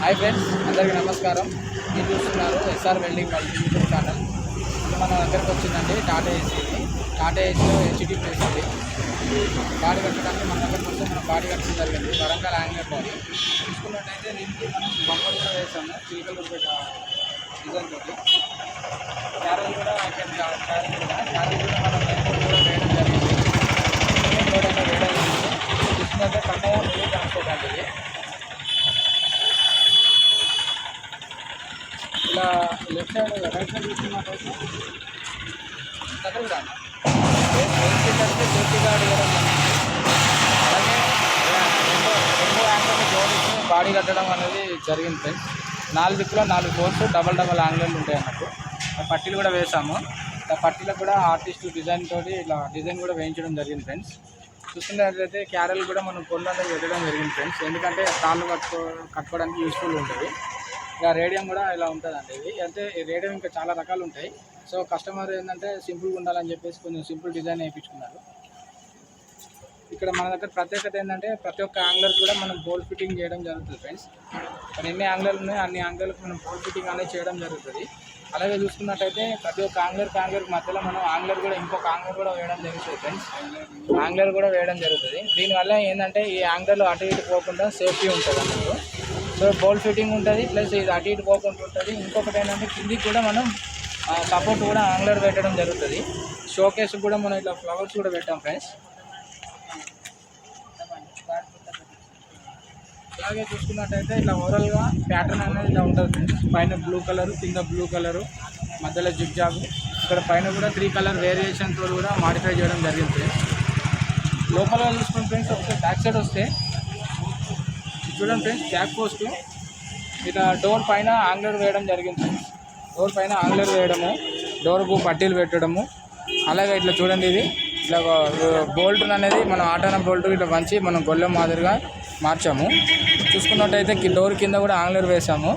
Hi friends అందరికీ నమస్కారం. మీరు చూస్తున్నారు SR welding multi YouTube channel మన దగ్గరకు వచ్చిందండి టాటా ఏసీ టాటా ఏసీలో హెచ్డి ప్లేస్ ఉంది బాడీ కట్టడానికి మన దగ్గరకు వస్తే మనం బాడీ కట్టడం జరిగింది. Warangal angler body. చూసుకున్నట్టయితే దీనికి మనం బంపర్ కూడా వేసాము. చిలుకలు డిజైన్ తోటి. క్యారెల్ కూడా క్యారెల్ కూడా క్యారెల్ కూడా మనం కూడా వేయడం జరిగింది. ఎయిర్పోర్ట్ వేయడం జరిగింది. చూసుకున్నట్టే కన్నయ్య మినీ ట్రాన్స్పోర్ట్ అంటే ఇలా లెఫ్ట్ సైడ్ రైట్ సైడ్ చూసుకున్నట్టయితే సేఫ్టీ గార్డ్ అలాగే రెండు రెండు జోడించి బాడీ కట్టడం అనేది జరిగింది ఫ్రెండ్స్ నాలుగు దిక్కులో నాలుగు ఫోర్స్ డబల్ డబల్ యాంగిల్ ఉంటాయి అన్నట్టు ఆ పట్టీలు కూడా వేసాము ఆ పట్టీలకు కూడా ఆర్టిస్ట్ డిజైన్ తోటి ఇలా డిజైన్ కూడా వేయించడం జరిగింది ఫ్రెండ్స్ చూస్తున్నట్లయితే క్యారల్ కూడా మనం కొండ అనేది పెట్టడం జరిగింది ఫ్రెండ్స్ ఎందుకంటే తాళ్ళు కట్టుకో కట్టుకోవడానికి యూస్ఫుల్ ఉంటుంది ఇక రేడియం కూడా ఇలా ఉంటుందండి ఇది. అంటే రేడియం ఇంకా చాలా రకాలు ఉంటాయి. సో కస్టమర్ ఏంటంటే సింపుల్గా ఉండాలని చెప్పేసి కొంచెం సింపుల్ డిజైన్ వేయించుకున్నారు. ఇక్కడ మన దగ్గర ప్రత్యేకత ఏంటంటే ప్రతి ఒక్క యాంగ్లర్ కూడా మనం బోల్ ఫిట్టింగ్ చేయడం జరుగుతుంది ఫ్రెండ్స్ మరి ఎన్ని యాంగ్లర్లు ఉన్నాయో అన్ని యాంగ్లర్లకు మనం బోల్ ఫిట్టింగ్ అనేది చేయడం జరుగుతుంది. అలాగే చూసుకున్నట్టయితే ప్రతి ఒక్క ఆంగ్లర్ యాంగ్లర్ మధ్యలో మనం ఆంగ్లర్ కూడా ఇంకొక ఆంగ్లర్ కూడా వేయడం జరుగుతుంది ఫ్రెండ్స్ ఆంగ్లర్ కూడా వేయడం జరుగుతుంది. దీనివల్ల ఏంటంటే ఈ ఆంగ్లర్లు అటు ఇటు పోకుండా సేఫ్టీ ఉంటుంది అన్నట్టు సో బోల్ ఫిట్టింగ్ ఉంటుంది ప్లస్ ఇది అటు ఇటు పోకుండా ఉంటుంది. ఇంకొకటి ఏంటంటే కిందికి కూడా మనం సపోర్ట్ కూడా ఆంగ్లర్ పెట్టడం జరుగుతుంది. షోకేస్ కూడా మనం ఇట్లా ఫ్లవర్స్ కూడా పెట్టాం ఫ్రెండ్స్ అలాగే చూసుకున్నట్టయితే ఇట్లా ఓవరాల్గా ప్యాటర్న్ అనేది ఇలా ఉంటుంది ఫ్రెండ్స్ పైన బ్లూ కలర్ కింద బ్లూ కలరు మధ్యలో జిగ్ జాగు ఇక్కడ పైన కూడా త్రీ కలర్ వేరియేషన్తో కూడా మాడిఫై చేయడం జరిగింది ఫ్రెండ్స్ లోపల చూసుకుంటే ఫ్రెండ్స్ ఒకసారి బ్యాక్ సైడ్ వస్తే చూడండి ఫ్రెండ్స్ బ్యాక్ పోస్ట్. ఇట్లా డోర్ పైన ఆంగ్లర్ వేయడం జరిగింది. ఫ్రెండ్స్ డోర్ పైన ఆంగ్లర్ వేయడము డోర్కు పట్టీలు పెట్టడము. అలాగే ఇట్లా చూడండి ఇది. ఇట్లా బోల్ట్ అనేది మనం ఆటాన బోల్ట్ ఇట్లా వంచి మనం గొల్లెం మాదిరిగా మార్చాము. చూసుకున్నట్టయితే డోర్ కింద కూడా ఆంగ్లర్ వేసాము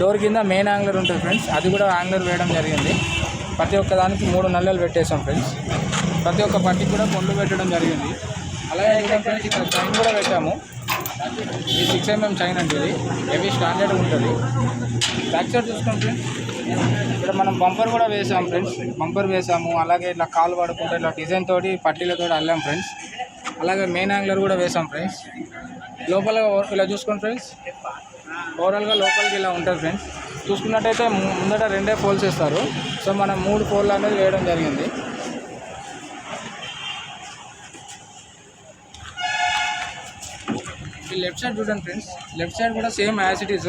డోర్ కింద మెయిన్ ఆంగ్లర్ ఉంటుంది ఫ్రెండ్స్. అది కూడా ఆంగ్లర్ వేయడం జరిగింది. ప్రతి ఒక్క దానికి మూడు నల్లలు పెట్టేసాం ఫ్రెండ్స్. ప్రతి ఒక్క పట్టి కూడా పొండ్లు పెట్టడం జరిగింది. అలాగే ఇక్కడ ఫ్రెండ్స్ ఇక్కడ కూడా పెట్టాము. ఇది సిక్స్ ఎంఎం చైన్ అంటే ఇది. హెవీ స్టాండర్డ్ ఉంటుంది. బ్యాక్ సైడ్ చూసుకోండి ఫ్రెండ్స్. ఇక్కడ మనం బంపర్ కూడా వేసాం ఫ్రెండ్స్. బంపర్ వేసాము. అలాగే ఇట్లా కాలు పడుకుంటే ఇట్లా డిజైన్ తోటి పట్టీలతో అల్లాం ఫ్రెండ్స్. అలాగే మెయిన్ యాంగ్లర్ కూడా వేసాం ఫ్రెండ్స్. లోపల ఇలా చూసుకోండి ఫ్రెండ్స్. ఓవరాల్గా లోపలికి ఇలా ఉంటుంది ఫ్రెండ్స్. చూసుకున్నట్టయితే ము- ముందట రెండే పోల్స్ ఇస్తారు సో మనం మూడు పోల్ అనేది వేయడం జరిగింది. ఈ లెఫ్ట్ సైడ్ చూడండి ఫ్రెండ్స్. లెఫ్ట్ సైడ్ కూడా సేమ్ యాజ్ ఇట్ ఈస్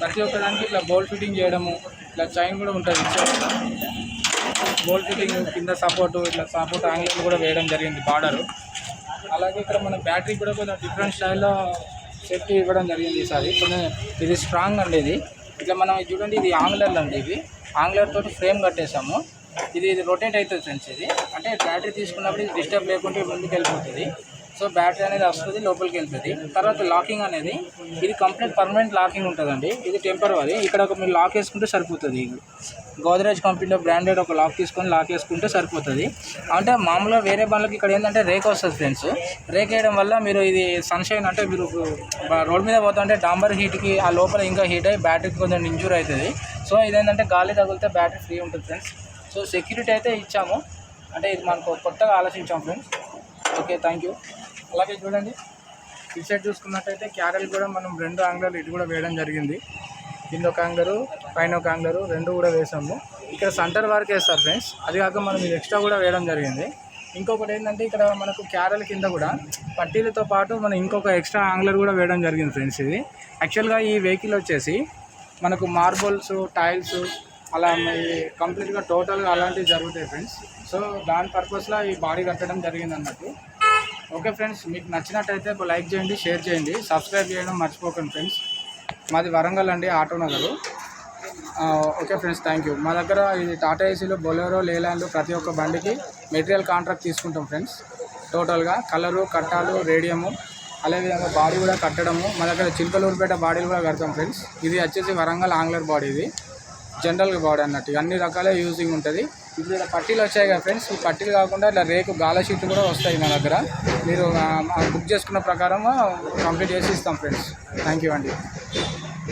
ప్రతి ఒక్క దానికి ఇట్లా బోల్ ఫిట్టింగ్ చేయడము ఇట్లా చైన్ కూడా ఉంటుంది. బోల్ ఫిట్టింగ్ కింద సపోర్ట్ ఇట్లా సపోర్ట్ యాంగిల్ కూడా వేయడం జరిగింది బార్డర్ అలాగే ఇక్కడ మన బ్యాటరీ కూడా కొంచెం డిఫరెంట్ స్టైల్లో సేఫ్టీ ఇవ్వడం జరిగింది ఈసారి. కొంచెం ఇది స్ట్రాంగ్ అండి ఇది. ఇట్లా మనం చూడండి ఇది ఆంగ్లర్లు అండి ఇవి. ఆంగ్లర్ తోటి ఫ్రేమ్ కట్టేసాము. ఇది ఇది రొటేట్ అవుతుంది ఫ్రెండ్స్ ఇది. అంటే బ్యాటరీ తీసుకున్నప్పుడు ఇది డిస్టర్బ్ లేకుంటే ముందుకు వెళ్ళిపోతుంది. సో బ్యాటరీ అనేది వస్తుంది లోపలికి వెళ్తుంది. తర్వాత లాకింగ్ అనేది ఇది కంప్లీట్ పర్మనెంట్ లాకింగ్ ఉంటుందండి. ఇది టెంపరీ ఇక్కడ ఒక మీరు లాక్ వేసుకుంటే సరిపోతుంది. గోద్రేజ్ కంపెనీలో బ్రాండెడ్ ఒక లాక్ తీసుకొని లాక్ వేసుకుంటే సరిపోతుంది. అంటే మామూలుగా వేరే బండ్లకి ఇక్కడ ఏంటంటే రేక్ వస్తుంది ఫ్రెండ్స్. రేక్ వేయడం వల్ల మీరు ఇది సన్షైన్ అంటే మీరు రోడ్ మీద పోతుంటే డాంబర్ హీట్కి ఆ లోపల ఇంకా హీట్ అయ్యి బ్యాటరీకి కొంచెం ఇంజూర్ అవుతుంది. సో ఇదేంటంటే గాలి తగిలితే బ్యాటరీ ఫ్రీ ఉంటుంది ఫ్రెండ్స్. సో సెక్యూరిటీ అయితే ఇచ్చాము. అంటే ఇది మనకు కొత్తగా ఆలోచించాం ఫ్రెండ్స్. Okay thank you. అలాగే చూడండి. ఈ సైడ్ చూసుకున్నట్టయితే క్యారెల్ కూడా మనం రెండు ఆంగ్లర్లు ఇటు కూడా వేయడం జరిగింది. కింద ఒక ఆంగ్లరు పైన ఒక ఆంగ్లరు రెండు కూడా వేసాము. ఇక్కడ సెంటర్ వరకు వేస్తారు ఫ్రెండ్స్ అది కాక మనం ఇది ఎక్స్ట్రా కూడా వేయడం జరిగింది. ఇంకొకటి ఏంటంటే ఇక్కడ మనకు క్యారెల్ కింద కూడా పట్టీలతో పాటు మనం ఇంకొక ఎక్స్ట్రా ఆంగ్లర్ కూడా వేయడం జరిగింది ఫ్రెండ్స్ ఇది. యాక్చువల్గా ఈ వెహికల్ వచ్చేసి మనకు మార్బుల్స్ టైల్స్ అలా కంప్లీట్గా టోటల్గా అలాంటివి జరుగుతాయి ఫ్రెండ్స్ సో దాని పర్పస్లో ఈ బాడీ కట్టడం జరిగింది అన్నట్టు ఓకే ఫ్రెండ్స్ మీకు నచ్చినట్టయితే లైక్ చేయండి షేర్ చేయండి. సబ్స్క్రైబ్ చేయడం మర్చిపోకండి ఫ్రెండ్స్. మాది వరంగల్ అండి auto Nagar. Okay friends thank you. మా దగ్గర ఇది టాటా ఏసీలో బొలెరో లేలాండ్ ప్రతి ఒక్క బండికి మెటీరియల్ కాంట్రాక్ట్ తీసుకుంటాం ఫ్రెండ్స్. టోటల్గా కలరు కట్టాలు రేడియము అదేవిధంగా బాడీ కూడా కట్టడము. మా దగ్గర చిలకలూరుపేట బాడీలు కూడా కడతాం ఫ్రెండ్స్. ఇది వచ్చేసి వరంగల్ ఆంగ్లర్ బాడీ ఇది. జనరల్గా బాడీ అన్నట్టు. అన్ని రకాల యూజింగ్ ఉంటుంది. ఇప్పుడు ఇలా పట్టీలు వచ్చాయి కదా ఫ్రెండ్స్ ఈ పట్టీలు కాకుండా ఇట్లా రేకు గాల షీట్లు కూడా వస్తాయి మా దగ్గర. మీరు బుక్ చేసుకున్న ప్రకారం కంప్లీట్ చేసి ఇస్తాం ఫ్రెండ్స్ థ్యాంక్ యూ అండి.